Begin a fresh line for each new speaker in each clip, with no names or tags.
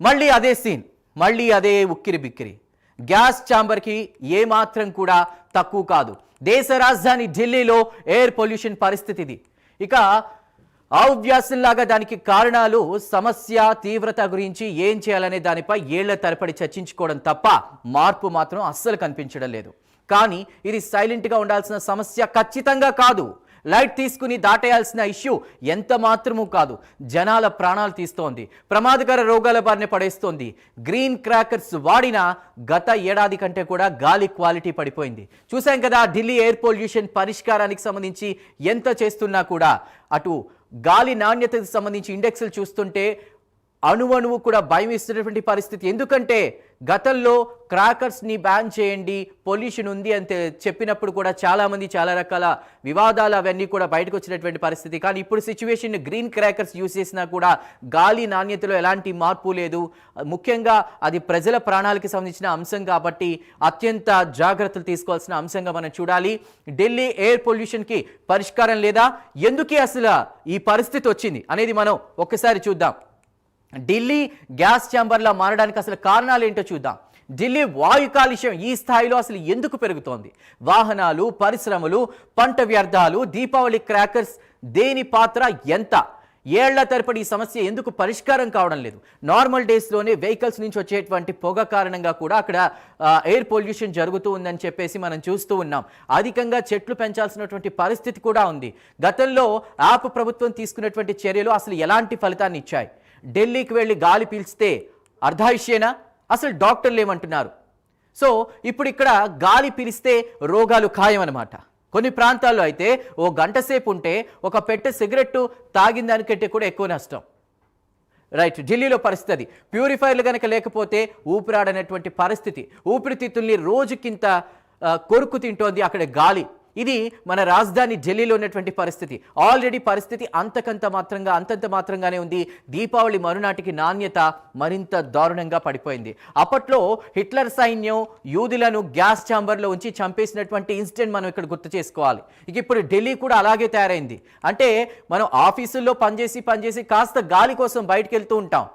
మళ్ళీ అదే సీన్ మళ్ళీ అదే ఉక్కిరి బిక్కిరి. గ్యాస్ ఛాంబర్కి ఏమాత్రం కూడా తక్కువ కాదు. దేశ రాజధాని ఢిల్లీలో ఎయిర్ పొల్యూషన్ పరిస్థితి ఇది ఇక ఔవ్యాసంలాగా దానికి కారణాలు సమస్య తీవ్రత గురించి ఏం చేయాలనే దానిపై ఏళ్ళ తరపడి చర్చించుకోవడం తప్ప మార్పు మాత్రం అస్సలు కనిపించడం లేదు. కానీ ఇది సైలెంట్గా ఉండాల్సిన సమస్య ఖచ్చితంగా కాదు. లైట్ తీసుకుని దాటేయాల్సిన ఇష్యూ ఎంత మాత్రమూ కాదు. జనాల ప్రాణాలు తీస్తోంది. ప్రమాదకర రోగాల బారిన పడేస్తోంది. గ్రీన్ క్రాకర్స్ వాడిన గత ఏడాది కంటే కూడా గాలి క్వాలిటీ పడిపోయింది. చూసాం కదా ఢిల్లీ ఎయిర్ పొల్యూషన్ పరిష్కారానికి సంబంధించి ఎంత చేస్తున్నా కూడా. అటు గాలి నాణ్యతకు సంబంధించి ఇండెక్స్లు చూస్తుంటే అణువణువు కూడా భయం ఇస్తున్నటువంటి పరిస్థితి. ఎందుకంటే గతంలో క్రాకర్స్ని బ్యాన్ చేయండి పొల్యూషన్ ఉంది అని చెప్పినప్పుడు కూడా చాలామంది చాలా రకాల వివాదాలు అవన్నీ కూడా బయటకు వచ్చినటువంటి పరిస్థితి. కానీ ఇప్పుడు సిచ్యువేషన్ గ్రీన్ క్రాకర్స్ యూస్ చేసినా కూడా గాలి నాణ్యతలో ఎలాంటి మార్పు లేదు. ముఖ్యంగా అది ప్రజల ప్రాణాలకి సంబంధించిన అంశం కాబట్టి అత్యంత జాగ్రత్తలు తీసుకోవాల్సిన అంశంగా మనం చూడాలి. ఢిల్లీ ఎయిర్ పొల్యూషన్కి పరిష్కారం లేదా? ఎందుకే అసలు ఈ పరిస్థితి వచ్చింది? అనేది మనం ఒక్కసారి చూద్దాం. ఢిల్లీ గ్యాస్ ఛాంబర్లా మారడానికి అసలు కారణాలు ఏంటో చూద్దాం. ఢిల్లీ వాయు కాలుష్యం ఈ స్థాయిలో అసలు ఎందుకు పెరుగుతోంది? వాహనాలు పరిశ్రమలు పంట వ్యర్థాలు దీపావళి క్రాకర్స్ దేని పాత్ర ఎంత? ఏళ్ళ తరపడి ఈ సమస్య ఎందుకు పరిష్కారం కావడం లేదు? నార్మల్ డేస్లోనే వెహికల్స్ నుంచి వచ్చేటువంటి పొగ కారణంగా కూడా అక్కడ ఎయిర్ పొల్యూషన్ జరుగుతూ ఉందని చెప్పేసి మనం చూస్తూ ఉన్నాం. అధికంగా చెట్లు పెంచాల్సినటువంటి పరిస్థితి కూడా ఉంది. గతంలో ఆప్ ప్రభుత్వం తీసుకున్నటువంటి చర్యలు అసలు ఎలాంటి ఫలితాన్ని ఇచ్చాయి? ఢిల్లీకి వెళ్ళి గాలి పీల్చితే అర్ధాయుష్యేనా? అసలు డాక్టర్లు ఏమంటున్నారు? సో ఇప్పుడు ఇక్కడ గాలి పీలిస్తే రోగాలు ఖాయమన్నమాట. కొన్ని ప్రాంతాల్లో అయితే ఓ గంట సేపు ఉంటే ఒక పెట్టె సిగరెట్టు తాగిన దానికంటే కూడా ఎక్కువ నష్టం. రైట్ ఢిల్లీలో పరిస్థితి అది. ప్యూరిఫైర్లు కనుక లేకపోతే ఊపిరాడనేటువంటి పరిస్థితి. ఊపిరితిత్తుల్ని రోజుకింత కొరుకు తింటోంది అక్కడ గాలి. ఇది మన రాజధాని ఢిల్లీలో ఉన్నటువంటి పరిస్థితి. ఆల్రెడీ పరిస్థితి అంతకంత మాత్రంగా అంతంత మాత్రంగానే ఉంది. దీపావళి మరునాటికి నాణ్యత మరింత దారుణంగా పడిపోయింది. అప్పట్లో హిట్లర్ సైన్యం యూదులను గ్యాస్ ఛాంబర్లో ఉంచి చంపేసినటువంటి ఇన్సిడెంట్ మనం ఇక్కడ గుర్తు చేసుకోవాలి. ఇక ఇప్పుడు ఢిల్లీ కూడా అలాగే తయారైంది. అంటే మనం ఆఫీసుల్లో పనిచేసి పనిచేసి కాస్త గాలి కోసం బయటకు వెళ్తూ ఉంటాం.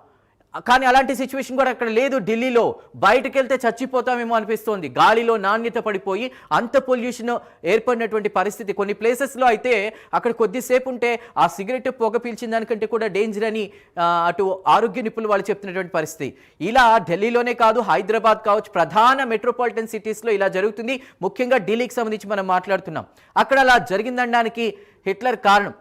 కానీ అలాంటి సిచ్యువేషన్ కూడా అక్కడ లేదు. ఢిల్లీలో బయటకు వెళ్తే చచ్చిపోతామేమో అనిపిస్తోంది. గాలిలో నాణ్యత పడిపోయి అంత పొల్యూషన్ ఏర్పడినటువంటి పరిస్థితి. కొన్ని ప్లేసెస్లో అయితే అక్కడ కొద్దిసేపు ఉంటే ఆ సిగరెట్ పొగ పీల్చిన దానికంటే కూడా డేంజర్ అని అటు ఆరోగ్య నిపుణులు వాళ్ళు చెప్తున్నటువంటి పరిస్థితి. ఇలా ఢిల్లీలోనే కాదు హైదరాబాద్ కావచ్చు ప్రధాన మెట్రోపాలిటన్ సిటీస్లో ఇలా జరుగుతుంది. ముఖ్యంగా ఢిల్లీకి సంబంధించి మనం మాట్లాడుతున్నాం. అక్కడ అలా జరిగిందనడానికి హిట్లర్ కారణం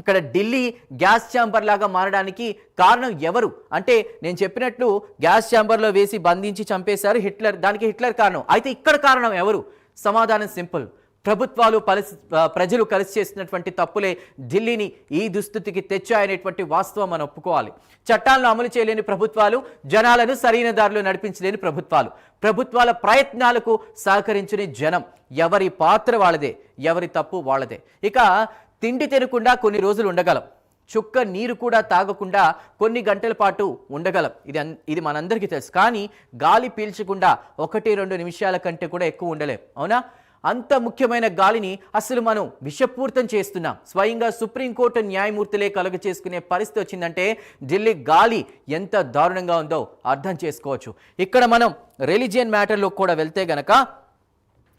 ఇక్కడ ఢిల్లీ గ్యాస్ ఛాంబర్ లాగా మారడానికి కారణం ఎవరు? అంటే నేను చెప్పినట్లు గ్యాస్ ఛాంబర్లో వేసి బంధించి చంపేశారు హిట్లర్. దానికి హిట్లర్ కారణం. అయితే ఇక్కడ కారణం ఎవరు? సమాధానం సింపుల్. ప్రభుత్వాలు పలిసి ప్రజలు కలిసి చేసినటువంటి తప్పులే ఢిల్లీని ఈ దుస్థితికి తెచ్చాయనేటువంటి వాస్తవం మనం ఒప్పుకోవాలి. చట్టాలను అమలు చేయలేని ప్రభుత్వాలు జనాలను సరైన దారిలో నడిపించలేని ప్రభుత్వాలు. ప్రభుత్వాల ప్రయత్నాలకు సహకరించని జనం. ఎవరి పాత్ర వాళ్ళదే ఎవరి తప్పు వాళ్ళదే. ఇక తిండి తినకుండా కొన్ని రోజులు ఉండగలం. చుక్క నీరు కూడా తాగకుండా కొన్ని గంటల పాటు ఉండగలం. ఇది ఇది మనందరికీ తెలుసు. కానీ గాలి పీల్చకుండా ఒకటి రెండు నిమిషాల కంటే కూడా ఎక్కువ ఉండలేం. అవునా? అంత ముఖ్యమైన గాలిని అసలు మనం విషపూర్తం చేస్తున్నాం. స్వయంగా సుప్రీంకోర్టు న్యాయమూర్తులే కలుగ చేసుకునే పరిస్థితి వచ్చిందంటే ఢిల్లీ గాలి ఎంత దారుణంగా ఉందో అర్థం చేసుకోవచ్చు. ఇక్కడ మనం రిలీజియన్ మ్యాటర్లో కూడా వెళ్తే గనక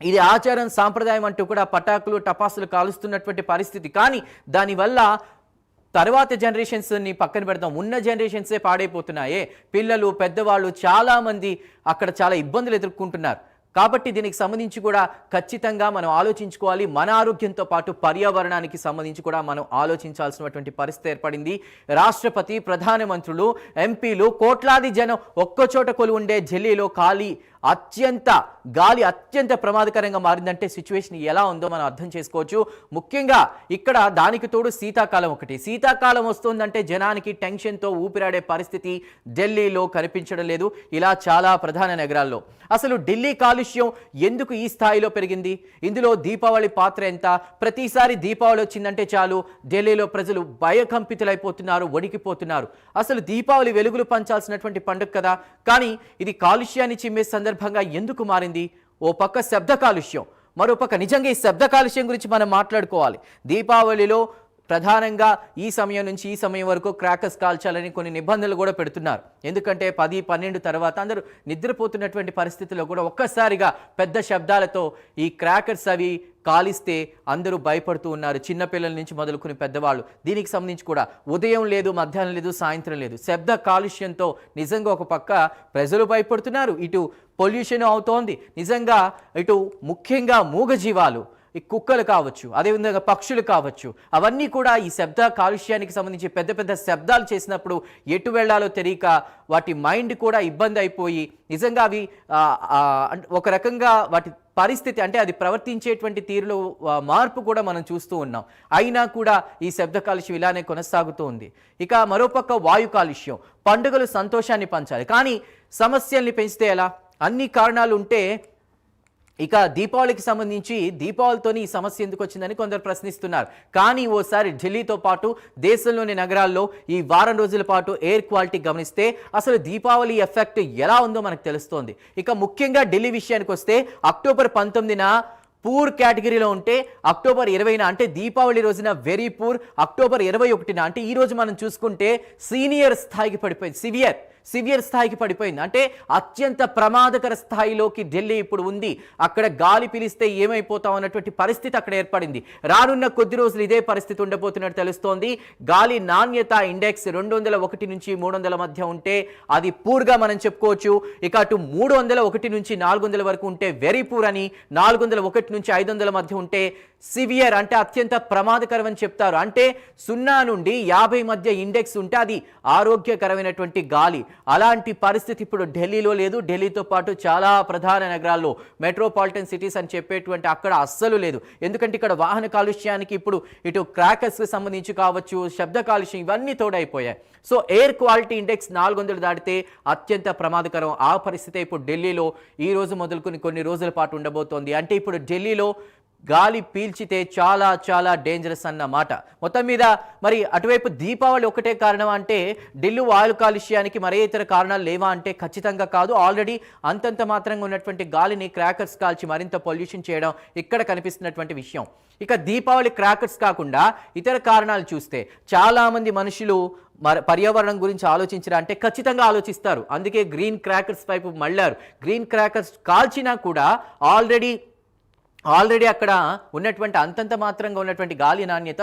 ఇది ఆచారం సాంప్రదాయం అంటూ కూడా పటాకులు టపాసులు కాలుస్తున్నటువంటి పరిస్థితి. కానీ దానివల్ల తర్వాత జనరేషన్స్ని పక్కన పెడదాం. ఉన్న జనరేషన్సే పాడైపోతున్నాయే. పిల్లలు పెద్దవాళ్ళు చాలామంది అక్కడ చాలా ఇబ్బందులు ఎదుర్కొంటున్నారు. కాబట్టి దీనికి సంబంధించి కూడా ఖచ్చితంగా మనం ఆలోచించుకోవాలి. మన ఆరోగ్యంతో పాటు పర్యావరణానికి సంబంధించి కూడా మనం ఆలోచించాల్సినటువంటి పరిస్థితి ఏర్పడింది. రాష్ట్రపతి ప్రధానమంత్రులు ఎంపీలు కోట్లాది జనం ఒక్కచోట కొలు ఉండే ఢిల్లీలో ఖాళీ అత్యంత గాలి అత్యంత ప్రమాదకరంగా మారిందంటే సిచ్యువేషన్ ఎలా ఉందో మనం అర్థం చేసుకోవచ్చు. ముఖ్యంగా ఇక్కడ దానికి తోడు శీతాకాలం ఒకటి. శీతాకాలం వస్తుందంటే జనానికి టెన్షన్తో ఊపిరాడే పరిస్థితి ఢిల్లీలో కనిపించడం లేదు. ఇలా చాలా ప్రధాన నగరాల్లో. అసలు ఢిల్లీ కాలుష్యం ఎందుకు ఈ స్థాయిలో పెరిగింది? ఇందులో దీపావళి పాత్ర ఎంత? ప్రతిసారి దీపావళి వచ్చిందంటే చాలు. ఢిల్లీలో ప్రజలు భయకంపితులైపోతున్నారు వణికిపోతున్నారు. అసలు దీపావళి వెలుగులు పంచాల్సినటువంటి పండుగ కదా. కానీ ఇది కాలుష్యాన్ని చిమ్మే సందర్భం సందర్భంగా ఎందుకు మారింది? ఓ పక్క శబ్ద కాలుష్యం మరోపక్క నిజంగా ఈ శబ్ద కాలుష్యం గురించి మనం మాట్లాడుకోవాలి. దీపావళిలో ప్రధానంగా ఈ సమయం నుంచి ఈ సమయం వరకు క్రాకర్స్ కాల్చాలని కొన్ని నిబంధనలు కూడా పెడుతున్నారు. ఎందుకంటే పది పన్నెండు తర్వాత అందరూ నిద్రపోతున్నటువంటి పరిస్థితుల్లో కూడా ఒక్కసారిగా పెద్ద శబ్దాలతో ఈ క్రాకర్స్ అవి కాలిస్తే అందరూ భయపడుతూ ఉన్నారు. చిన్నపిల్లల నుంచి మొదలుకుని పెద్దవాళ్ళు. దీనికి సంబంధించి కూడా ఉదయం లేదు మధ్యాహ్నం లేదు సాయంత్రం లేదు. శబ్ద కాలుష్యంతో నిజంగా ఒక పక్క ప్రజలు భయపడుతున్నారు. ఇటు పొల్యూషన్ అవుతోంది. నిజంగా ఇటు ముఖ్యంగా మూగజీవాలు ఈ కుక్కలు కావచ్చు అదేవిధంగా పక్షులు కావచ్చు అవన్నీ కూడా ఈ శబ్ద కాలుష్యానికి సంబంధించి పెద్ద పెద్ద శబ్దాలు చేసినప్పుడు ఎటు వెళ్ళాలో తెలియక వాటి మైండ్ కూడా ఇబ్బంది అయిపోయి నిజంగా అవి ఒక రకంగా వాటి పరిస్థితి అంటే అది ప్రవర్తించేటువంటి తీరులో మార్పు కూడా మనం చూస్తూ ఉన్నాం. అయినా కూడా ఈ శబ్ద కాలుష్యం ఇలానే కొనసాగుతూ ఉంది ఇక మరోపక్క వాయు కాలుష్యం పండుగలు సంతోషాన్ని పంచాలి. కానీ సమస్యల్ని పెంచితే ఎలా? అన్ని కారణాలు ఉంటే ఇక దీపావళికి సంబంధించి దీపావళితోని ఈ సమస్య ఎందుకు వచ్చిందని కొందరు ప్రశ్నిస్తున్నారు. కానీ ఓసారి ఢిల్లీతో పాటు దేశంలోని నగరాల్లో ఈ వారం రోజుల పాటు ఎయిర్ క్వాలిటీ గమనిస్తే అసలు దీపావళి ఎఫెక్ట్ ఎలా ఉందో మనకు తెలుస్తోంది. ఇక ముఖ్యంగా ఢిల్లీ విషయానికి వస్తే అక్టోబర్ పంతొమ్మిదిన పూర్ కేటగిరీలో ఉంటే అక్టోబర్ ఇరవైన అంటే దీపావళి రోజున వెరీ పూర్ అక్టోబర్ ఇరవై ఒకటిన అంటే ఈ రోజు మనం చూసుకుంటే సీనియర్ స్థాయికి పడిపోయింది. సివియర్. సివియర్ స్థాయికి పడిపోయింది. అంటే అత్యంత ప్రమాదకర స్థాయిలోకి ఢిల్లీ ఇప్పుడు ఉంది. అక్కడ గాలి పిలిస్తే ఏమైపోతాం అన్నటువంటి పరిస్థితి అక్కడ ఏర్పడింది. రానున్న కొద్ది రోజులు ఇదే పరిస్థితి ఉండబోతున్నట్టు తెలుస్తోంది. గాలి నాణ్యత ఇండెక్స్ రెండు వందల ఒకటి నుంచి మూడు వందల మధ్య ఉంటే అది పూర్గా మనం చెప్పుకోవచ్చు. ఇక అటు మూడు వందల ఒకటి నుంచి నాలుగు వందల వరకు ఉంటే వెరీ పూర్ అని నాలుగు వందల ఒకటి నుంచి ఐదు వందల మధ్య ఉంటే సివియర్ అంటే అత్యంత ప్రమాదకరం అని చెప్తారు. అంటే సున్నా నుండి యాభై మధ్య ఇండెక్స్ ఉంటే అది ఆరోగ్యకరమైనటువంటి గాలి. అలాంటి పరిస్థితి ఇప్పుడు ఢిల్లీలో లేదు. ఢిల్లీతో పాటు చాలా ప్రధాన నగరాల్లో మెట్రోపాలిటన్ సిటీస్ అని చెప్పేటువంటి అక్కడ అస్సలు లేదు. ఎందుకంటే ఇక్కడ వాహన కాలుష్యానికి ఇప్పుడు ఇటు క్రాకర్స్కి సంబంధించి కావచ్చు శబ్ద కాలుష్యం ఇవన్నీ తోడైపోయాయి. సో ఎయిర్ క్వాలిటీ ఇండెక్స్ నాలుగు వందలు దాటితే అత్యంత ప్రమాదకరం. ఆ పరిస్థితి ఇప్పుడు ఢిల్లీలో ఈ రోజు మొదలుకొని కొన్ని రోజుల పాటు ఉండబోతోంది. అంటే ఇప్పుడు ఢిల్లీలో గాలి పీల్చితే చాలా చాలా డేంజరస్ అన్నమాట మొత్తం మీద మరి అటువైపు దీపావళి ఒకటే కారణం అంటే ఢిల్లీ వాయు కాలుష్యానికి మరే ఇతర కారణాలు లేవా అంటే ఖచ్చితంగా కాదు. ఆల్రెడీ అంతంత మాత్రంగా ఉన్నటువంటి గాలిని క్రాకర్స్ కాల్చి మరింత పొల్యూషన్ చేయడం ఇక్కడ కనిపిస్తున్నటువంటి విషయం. ఇక దీపావళి క్రాకర్స్ కాకుండా ఇతర కారణాలు చూస్తే చాలామంది మనుషులు మరి పర్యావరణం గురించి ఆలోచించరా అంటే ఖచ్చితంగా ఆలోచిస్తారు. అందుకే గ్రీన్ క్రాకర్స్ వైపు మళ్ళారు. గ్రీన్ క్రాకర్స్ కాల్చినా కూడా ఆల్రెడీ ఆల్రెడీ అక్కడ ఉన్నటువంటి అంతంత మాత్రంగా ఉన్నటువంటి గాలి నాణ్యత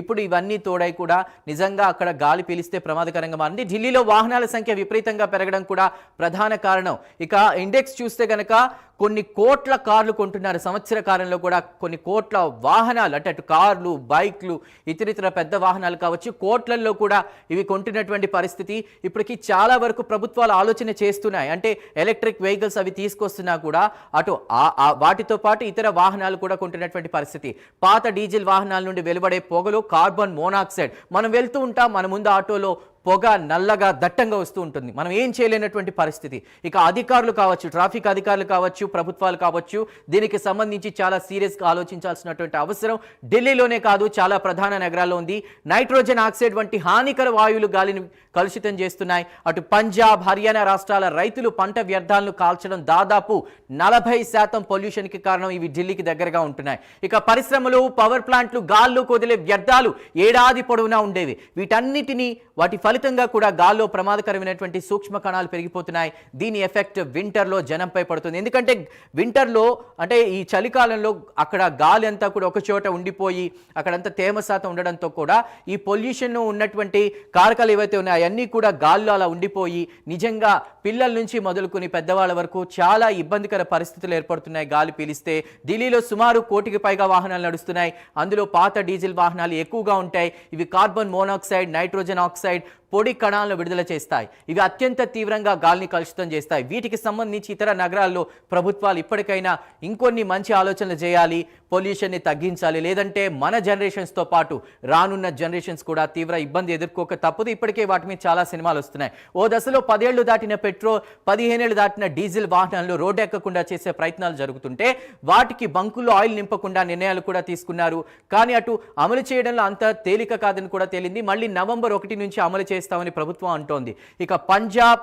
ఇప్పుడు ఇవన్నీ తోడై కూడా నిజంగా అక్కడ గాలి పీలిస్తే ప్రమాదకరంగా మారింది. ఢిల్లీలో వాహనాల సంఖ్య విపరీతంగా పెరగడం కూడా ప్రధాన కారణం. ఇక ఇండెక్స్ చూస్తే గనక కొన్ని కోట్ల కార్లు కొంటున్నారు. సంవత్సర కాలంలో కూడా కొన్ని కోట్ల వాహనాలు అంటే అటు కార్లు బైక్లు ఇతరితర పెద్ద వాహనాలు కావచ్చు కోట్లల్లో కూడా ఇవి కొంటున్నటువంటి పరిస్థితి ఇప్పటికీ చాలా వరకు ప్రభుత్వాలు ఆలోచన చేస్తున్నాయి. అంటే ఎలక్ట్రిక్ వెహికల్స్ అవి తీసుకొస్తున్నా కూడా అటు ఆ వాటితో పాటు ఇతర వాహనాలు కూడా కొంటున్నటువంటి పరిస్థితి. పాత డీజిల్ వాహనాల నుండి వెలువడే పొగలు కార్బన్ మోనాక్సైడ్. మనం వెళ్తూ ఉంటాం మన ముందు ఆటోలో పొగ నల్లగా దట్టంగా వస్తూ ఉంటుంది. మనం ఏం చేయలేనటువంటి పరిస్థితి. ఇక అధికారులు కావచ్చు ట్రాఫిక్ అధికారులు కావచ్చు ప్రభుత్వాలు కావచ్చు దీనికి సంబంధించి చాలా సీరియస్గా ఆలోచించాల్సినటువంటి అవసరం ఢిల్లీలోనే కాదు చాలా ప్రధాన నగరాల్లో ఉంది. నైట్రోజన్ ఆక్సైడ్ వంటి హానికర వాయువులు గాలిని కలుషితం చేస్తున్నాయి. అటు పంజాబ్ హర్యానా రాష్ట్రాల రైతులు పంట వ్యర్థాలను కాల్చడం దాదాపు నలభై శాతం పొల్యూషన్కి కారణం ఇవి ఢిల్లీకి దగ్గరగా ఉంటున్నాయి. ఇక పరిశ్రమలు పవర్ ప్లాంట్లు గాల్లో కొదిలే వ్యర్థాలు ఏడాది పొడవునా ఉండేవి. వీటన్నిటినీ వాటి ఫలితంగా కూడా గాల్లో ప్రమాదకరమైనటువంటి సూక్ష్మ కణాలు పెరిగిపోతున్నాయి. దీని ఎఫెక్ట్ వింటర్లో జనంపై పడుతుంది. ఎందుకంటే వింటర్లో అంటే ఈ చలికాలంలో అక్కడ గాలి అంతా కూడా ఒక చోట ఉండిపోయి అక్కడంతా తేమ శాతం ఉండడంతో కూడా ఈ పొల్యూషన్ ఉన్నటువంటి కారకాలు ఏవైతే ఉన్నాయో అవన్నీ కూడా గాల్లో అలా ఉండిపోయి నిజంగా పిల్లల నుంచి మొదలుకొని పెద్దవాళ్ళ వరకు చాలా ఇబ్బందికర పరిస్థితులు ఏర్పడుతున్నాయి. గాలి పీలిస్తే ఢిల్లీలో సుమారు కోటికి పైగా వాహనాలు నడుస్తున్నాయి. అందులో పాత డీజిల్ వాహనాలు ఎక్కువగా ఉంటాయి. ఇవి కార్బన్ మోనాక్సైడ్ నైట్రోజన్ ఆక్సైడ్ పొడి కణాలను విడుదల చేస్తాయి. ఇవి అత్యంత తీవ్రంగా గాలిని కలుషితం చేస్తాయి. వీటికి సంబంధించి ఇతర నగరాల్లో ప్రభుత్వాలు ఇప్పటికైనా ఇంకొన్ని మంచి ఆలోచనలు చేయాలి పొల్యూషన్ని తగ్గించాలి. లేదంటే మన జనరేషన్స్తో పాటు రానున్న జనరేషన్స్ కూడా తీవ్ర ఇబ్బంది ఎదుర్కోక తప్పదు. ఇప్పటికే వాటి మీద చాలా సినిమాలు వస్తున్నాయి. ఓ దశలో పదేళ్ళు దాటిన పెట్రోల్ పదిహేనేళ్ళు దాటిన డీజిల్ వాహనాలు రోడ్డెక్కకుండా చేసే ప్రయత్నాలు జరుగుతుంటే వాటికి బంకుల్లో ఆయిల్ నింపకుండా నిర్ణయాలు కూడా తీసుకున్నారు. కానీ అటు అమలు చేయడంలో అంత తేలిక కాదని కూడా తేలింది. మళ్ళీ నవంబర్ ఒకటి నుంచి అమలు చేస్తామని ప్రభుత్వం అంటోంది. ఇక పంజాబ్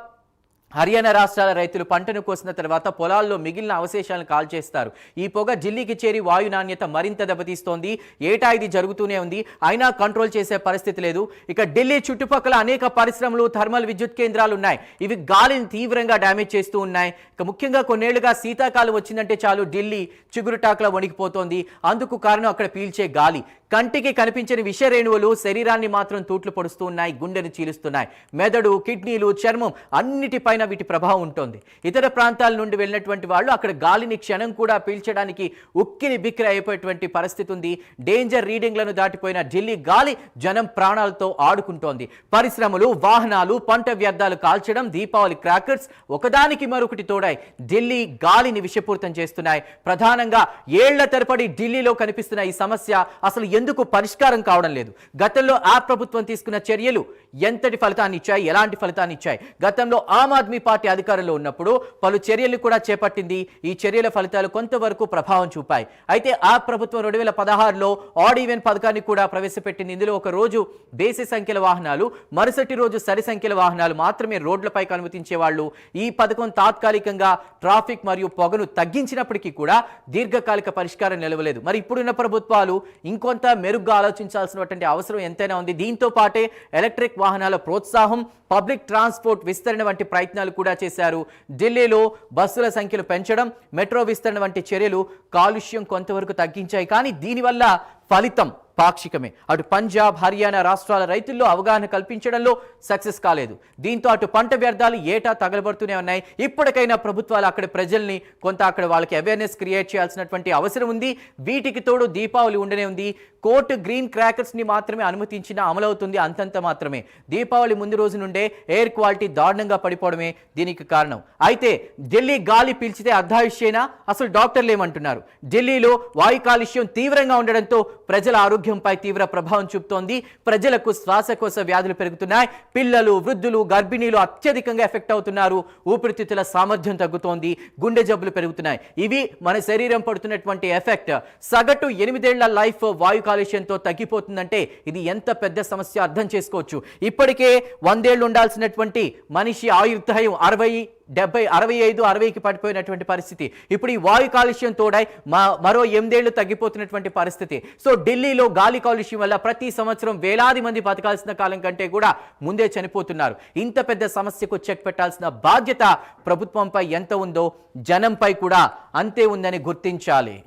హర్యానా రాష్ట్రాల రైతులు పంటను కోసిన తర్వాత పొలాల్లో మిగిలిన అవశేషాలను కాల్చేస్తారు. ఈ పొగ ఢిల్లీకి చేరి వాయు నాణ్యత మరింత దెబ్బతీస్తోంది. ఏటా ఇది జరుగుతూనే ఉంది. అయినా కంట్రోల్ చేసే పరిస్థితి లేదు. ఇక ఢిల్లీ చుట్టుపక్కల అనేక పరిశ్రమలు థర్మల్ విద్యుత్ కేంద్రాలు ఉన్నాయి. ఇవి గాలిని తీవ్రంగా డ్యామేజ్ చేస్తూ ఉన్నాయి. ఇక ముఖ్యంగా కొన్నేళ్ళుగా శీతాకాలం వచ్చిందంటే చాలు ఢిల్లీ చిగురుటాకులా వణికిపోతోంది. అందుకు కారణం అక్కడ పీల్చే గాలి. కంటికి కనిపించని విషరేణువులు శరీరాన్ని మాత్రం తూట్లు పొడుస్తూ ఉన్నాయి గుండెను చీలుస్తున్నాయి. మెదడు కిడ్నీలు చర్మం అన్నిటిపైన వీటి ప్రభావం ఉంటుంది. ఇతర ప్రాంతాల నుండి వెళ్ళినటువంటి వాళ్ళు అక్కడ గాలిని క్షణం కూడా పీల్చడానికి ఉక్కిరి బిక్కిరి అయిపోయేటువంటి పరిస్థితి ఉంది. డేంజర్ రీడింగ్లను దాటిపోయిన ఢిల్లీ గాలి జనం ప్రాణాలతో ఆడుకుంటోంది. పరిశ్రమలు వాహనాలు పంట వ్యర్థాలు కాల్చడం దీపావళి క్రాకర్స్ ఒకదానికి మరొకటి తోడాయి ఢిల్లీ గాలిని విషపూరితం చేస్తున్నాయి. ప్రధానంగా ఏళ్ళ తరబడి ఢిల్లీలో కనిపిస్తున్న ఈ సమస్య అసలు ఎందుకు పరిష్కారం కావడం లేదు? గతంలో ఆ ప్రభుత్వం తీసుకున్న చర్యలు ఎంతటి ఫలితాన్ని ఇచ్చాయి? ఎలాంటి ఫలితాన్ని ఇచ్చాయి? గతంలో ఆమ్ ఆద్మీ పార్టీ అధికారంలో ఉన్నప్పుడు పలు చర్యలు కూడా చేపట్టింది. ఈ చర్యల ఫలితాలు కొంతవరకు ప్రభావం చూపాయి. అయితే ఆ ప్రభుత్వం రెండు వేల పదహారులో ఆడ్ ఈవెన్ పథకాన్ని కూడా ప్రవేశపెట్టింది. ఇందులో ఒక రోజు బేసి సంఖ్యల వాహనాలు మరుసటి రోజు సరి సంఖ్యల వాహనాలు మాత్రమే రోడ్లపైకి అనుమతించే వాళ్ళు. ఈ పథకం తాత్కాలికంగా ట్రాఫిక్ మరియు పొగను తగ్గించినప్పటికీ కూడా దీర్ఘకాలిక పరిష్కారం నిలవలేదు. మరి ఇప్పుడున్న ప్రభుత్వాలు ఇంకొంత మెరుగ్గా ఆలోచించాల్సినటువంటి అవసరం ఎంతైనా ఉంది. దీంతో పాటే ఎలక్ట్రిక్ వాహనాల ప్రోత్సాహం పబ్లిక్ ట్రాన్స్పోర్ట్ విస్తరణ వంటి ప్రయత్నాలు కూడా చేశారు. ఢిల్లీలో బస్సుల సంఖ్యలు పెంచడం మెట్రో విస్తరణ వంటి చర్యలు కాలుష్యం కొంతవరకు తగ్గించాయి. కానీ దీనివల్ల ఫలితం పాక్షికమే. అటు పంజాబ్ హర్యానా రాష్ట్రాల రైతుల్లో అవగాహన కల్పించడంలో సక్సెస్ కాలేదు. దీంతో అటు పంట వ్యర్థాలు ఏటా తగలబడుతూనే ఉన్నాయి. ఇప్పటికైనా ప్రభుత్వాలు అక్కడ ప్రజల్ని కొంత అక్కడ వాళ్ళకి అవేర్నెస్ క్రియేట్ చేయాల్సినటువంటి అవసరం ఉంది. వీటికి తోడు దీపావళి ఉండనే ఉంది. కోర్టు గ్రీన్ క్రాకర్స్ని మాత్రమే అనుమతించినా అమలవుతుంది. అంతంత మాత్రమే. దీపావళి ముందు రోజు నుండే ఎయిర్ క్వాలిటీ దారుణంగా పడిపోవడమే దీనికి కారణం. అయితే ఢిల్లీ గాలి పీల్చితే అర్ధాయుష్యేనా? అసలు డాక్టర్లు ఏమంటున్నారు? ఢిల్లీలో వాయు కాలుష్యం తీవ్రంగా ఉండడంతో ప్రజల ఆరోగ్యం ఆరోగ్యంపై తీవ్ర ప్రభావం చూపుతోంది. ప్రజలకు శ్వాసకోశ వ్యాధులు పెరుగుతున్నాయి. పిల్లలు వృద్ధులు గర్భిణీలు అత్యధికంగా ఎఫెక్ట్ అవుతున్నారు. ఊపిరితిత్తుల సామర్థ్యం తగ్గుతోంది. గుండె జబ్బులు పెరుగుతున్నాయి. ఇవి మన శరీరం పడుతున్నటువంటి ఎఫెక్ట్. సగటు ఎనిమిదేళ్ళ లైఫ్ వాయు కాలుష్యంతో తగ్గిపోతుందంటే ఇది ఎంత పెద్ద సమస్య అర్థం చేసుకోవచ్చు. ఇప్పటికే వందేళ్ళు ఉండాల్సినటువంటి మనిషి ఆయుర్దాయం అరవై డెబ్బై అరవై ఐదు అరవైకి పడిపోయినటువంటి పరిస్థితి. ఇప్పుడు ఈ వాయు కాలుష్యం తోడై మా మరో ఎనిమిదేళ్ళు తగ్గిపోతున్నటువంటి పరిస్థితి. సో ఢిల్లీలో గాలి కాలుష్యం వల్ల ప్రతి సంవత్సరం వేలాది మంది బతకాల్సిన కాలం కంటే కూడా ముందే చనిపోతున్నారు. ఇంత పెద్ద సమస్యకు చెక్ పెట్టాల్సిన బాధ్యత ప్రభుత్వంపై ఎంత ఉందో జనంపై కూడా అంతే ఉందని గుర్తించాలి.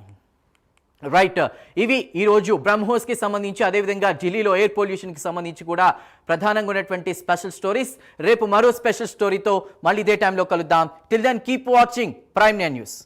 రైట్ uh, ఇవి ఈరోజు బ్రహ్మోస్కి సంబంధించి అదేవిధంగా ఢిల్లీలో ఎయిర్ పొల్యూషన్కి సంబంధించి కూడా ప్రధానంగా ఉన్నటువంటి స్పెషల్ స్టోరీస్ రేపు మరో స్పెషల్ స్టోరీతో మళ్ళీ ఇదే టైంలో కలుద్దాం. Till then keep watching Prime News